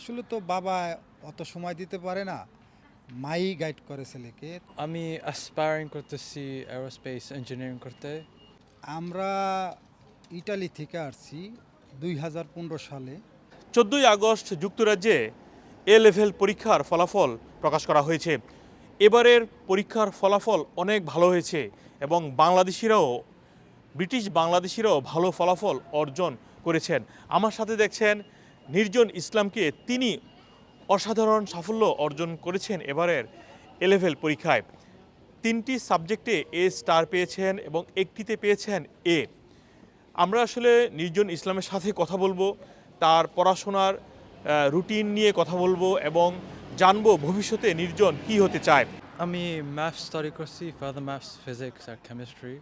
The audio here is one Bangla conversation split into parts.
আসলে তো বাবা অত সময় দিতে পারে না। মাই গাইড করে ছেলেকে। আমি অ্যাসপায়ারিং করতেছি অ্যারোস্পেস ইঞ্জিনিয়ারিং করতে। আমরা ইটালি থেকে আসছি দুই হাজার পনেরো সালে। চোদ্দোই আগস্ট যুক্তরাজ্যে এ লেভেল পরীক্ষার ফলাফল প্রকাশ করা হয়েছে। এবারের পরীক্ষার ফলাফল অনেক ভালো হয়েছে এবং বাংলাদেশিরাও ব্রিটিশ বাংলাদেশিরাও ভালো ফলাফল অর্জন করেছেন। আমার সাথে দেখছেন নির্জন ইসলামকে তিনি অসাধারণ সাফল্য অর্জন করেছেন এবারের এলেভেল পরীক্ষায়। তিনটি সাবজেক্টে এ স্টার পেয়েছেন এবং একটিতে পেয়েছেন এ আমরা আসলে নির্জন ইসলামের সাথে কথা বলব, তার পড়াশোনার রুটিন নিয়ে কথা বলব এবং জানব ভবিষ্যতে নির্জন কি হতে চায়। আমি ম্যাথ স্টাডি করছি ফার্দার ম্যাথস ফিজিক্স আর কেমিস্ট্রি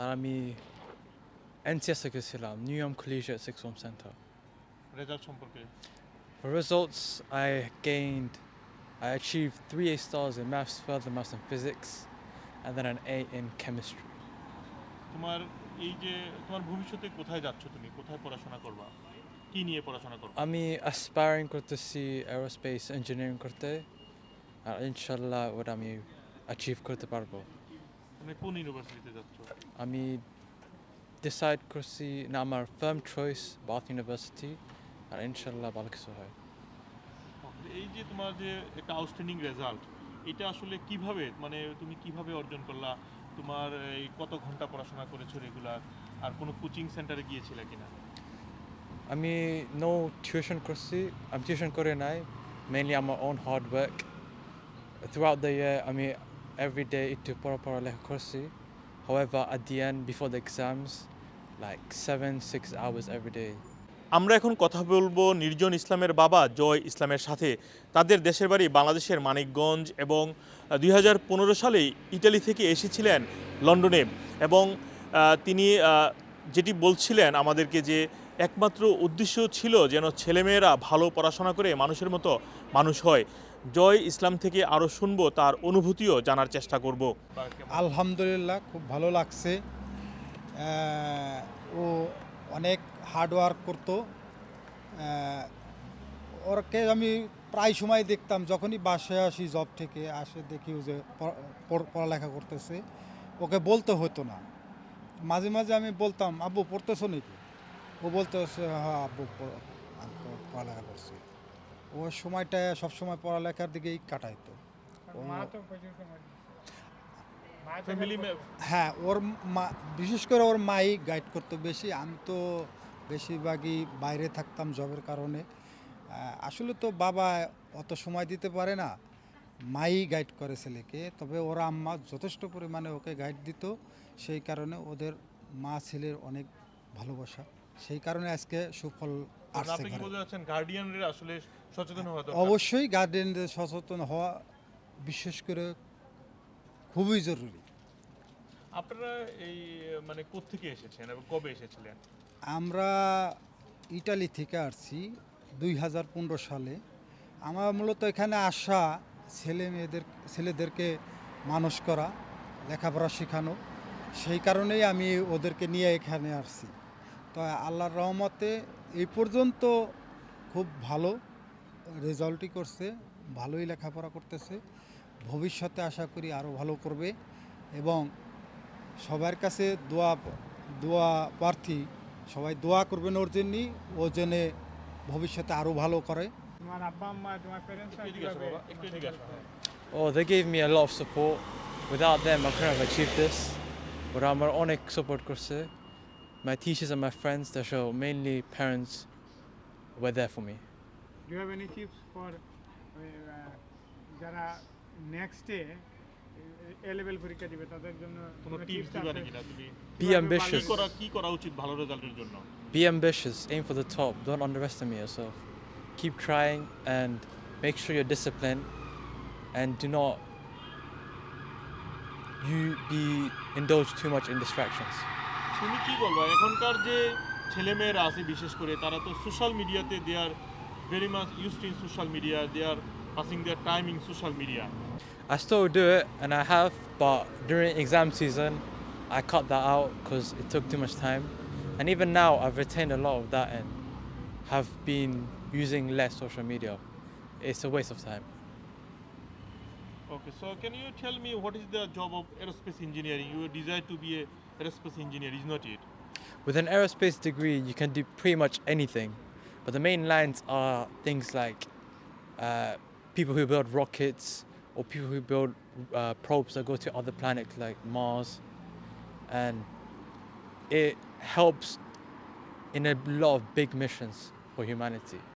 আর আমি এনসিএসে গেছিলাম New York collegiate six home centre result সম্পর্কে? For results, I gained, I achieved three A stars in maths, further maths and physics, and then an A in chemistry. তোমার এই যে তোমার ভবিষ্যতে কোথায় যাচ্ছ তুমি? কোথায় পড়াশোনা করবা? কি নিয়ে পড়াশোনা করবা? আমি অ্যাসপায়ারিং করতেছি অ্যারোস্পেস ইঞ্জিনিয়ারিং করতে আর ইনশাল্লাহ ওটা আমি অ্যাচিভ করতে পারব। তুমি কোন ইউনিভার্সিটিতে যাচ্ছ? আমি ডিসাইড করছি না আমার ফার্ম চয়েস বাথ ইউনিভার্সিটি আর ইনশাল্লাহ ভালো কিছু হয়। এই যে তোমার যে একটা আউটস্ট্যান্ডিং রেজাল্ট এটা আসলে কীভাবে মানে তুমি কীভাবে অর্জন করলা? তোমার এই কত ঘণ্টা পড়াশোনা করেছ রেগুলার আর কোনো কোচিং সেন্টারে গিয়েছিলে কিনা? আমি নো টিউশন করছি আমি টিউশন করে নাই মেইনলি আমার own hard work throughout the year আমি এভরি ডে একটু পড়া পড়ালেখা করছি। However at the end before the exams like seven six hours every day. আমরা এখন কথা বলব নির্জন ইসলামের বাবা জয় ইসলামের সাথে। তাদের দেশের বাড়ি বাংলাদেশের মানিকগঞ্জ এবং দুই সালে ইটালি থেকে এসেছিলেন লন্ডনে এবং তিনি যেটি বলছিলেন আমাদেরকে যে একমাত্র উদ্দেশ্য ছিল যেন ছেলেমেয়েরা ভালো পড়াশোনা করে মানুষের মতো মানুষ হয়। জয় ইসলাম থেকে আরও শুনব তার অনুভূতিও জানার চেষ্টা করব। আলহামদুলিল্লাহ, খুব ভালো লাগছে। ও অনেক হার্ড ওয়ার্ক করতো। ওরকে আমি প্রায় সময় দেখতাম, যখনই বাসায় আসি জব থেকে, আসে দেখি ও যে পড়- পড়ালেখা করতেছে। ওকে বলতে হতো না। মাঝে মাঝে আমি বলতাম, আব্বু, পড়তেছো নাকি? ও বলতে হ্যাঁ আব্বু পড়ালেখা করছি। ও সময়টা সবসময় পড়ালেখার দিকেই কাটাইতো। হ্যাঁ ওর মা বিশেষ করে ওর মাই গাইড করতো বেশি। আমি তো বেশিরভাগই বাইরে থাকতাম জবের কারণে। আসলে তো বাবা অত সময় দিতে পারে না। মাই গাইড করে ছেলেকে তবে ওরা আম্মা যথেষ্ট পরিমাণে ওকে গাইড দিত। সেই কারণে ওদের মা ছেলের অনেক ভালোবাসা। সেই কারণে আজকে সুফল আসছে গার্ডিয়ানরা আসলে সচেতন হওয়া অবশ্যই গার্ডিয়ানদের সচেতন হওয়া বিশেষ করে খুবই জরুরি। আপনারা এই মানে কোত্থেকে এসেছেন এবং কবে এসেছিলেন? আমরা ইটালি থেকে আসছি দুই হাজার পনেরো সালে। আমার মূলত এখানে আসা ছেলে মেয়েদের ছেলেদেরকে মানুষ করা লেখাপড়া শেখানো সেই কারণেই আমি ওদেরকে নিয়ে এখানে আসছি। তো আল্লাহর রহমতে এই পর্যন্ত খুব ভালো রেজাল্টই করছে ভালোই লেখাপড়া করতেছে। ভবিষ্যতে আশা করি আরও ভালো করবে এবং সবার কাছে দোয়া দোয়া প্রার্থী সবাই দোয়া করবেন ওর জন্যই ও জেনে ভবিষ্যতে আরও ভালো করে। তোমার আব্বা আম্মা তোমার আসো। oh they gave me a lot of support. Without them I couldn't have achieved this. ওরা আমার অনেক সাপোর্ট করছে my teachers and my friends they show mainly parents were there for me. Do have any tips for যারা নেক্সট এ এলেভেল তাদের জন্য বি অ্যাম্বিশিয়াস করা কি করা উচিত ভালো রেজাল্টের জন্য? Be ambitious aim for the top don't understand me yourself keep trying and make discipline and do not be indulge too much in তুমি কি বলব? এখনকার যে ছেলেমেয়েরা আছে বিশেষ করে তারা তো সোশ্যাল মিডিয়াতে they're are very much used in social media they're passing their time in social media. I still do it and I have, but during exam season, I cut that out because it took too much time. And even now, I've retained a lot of that and have been using less social media. It's a waste of time. Okay, so can you tell me what is the job of aerospace engineering? You desire to be an aerospace engineer, is not it? With an aerospace degree, you can do pretty much anything, but the main lines are things like uh, people who build rockets or people who build uh, probes that go to other planets like Mars, and it helps in a lot of big missions for humanity.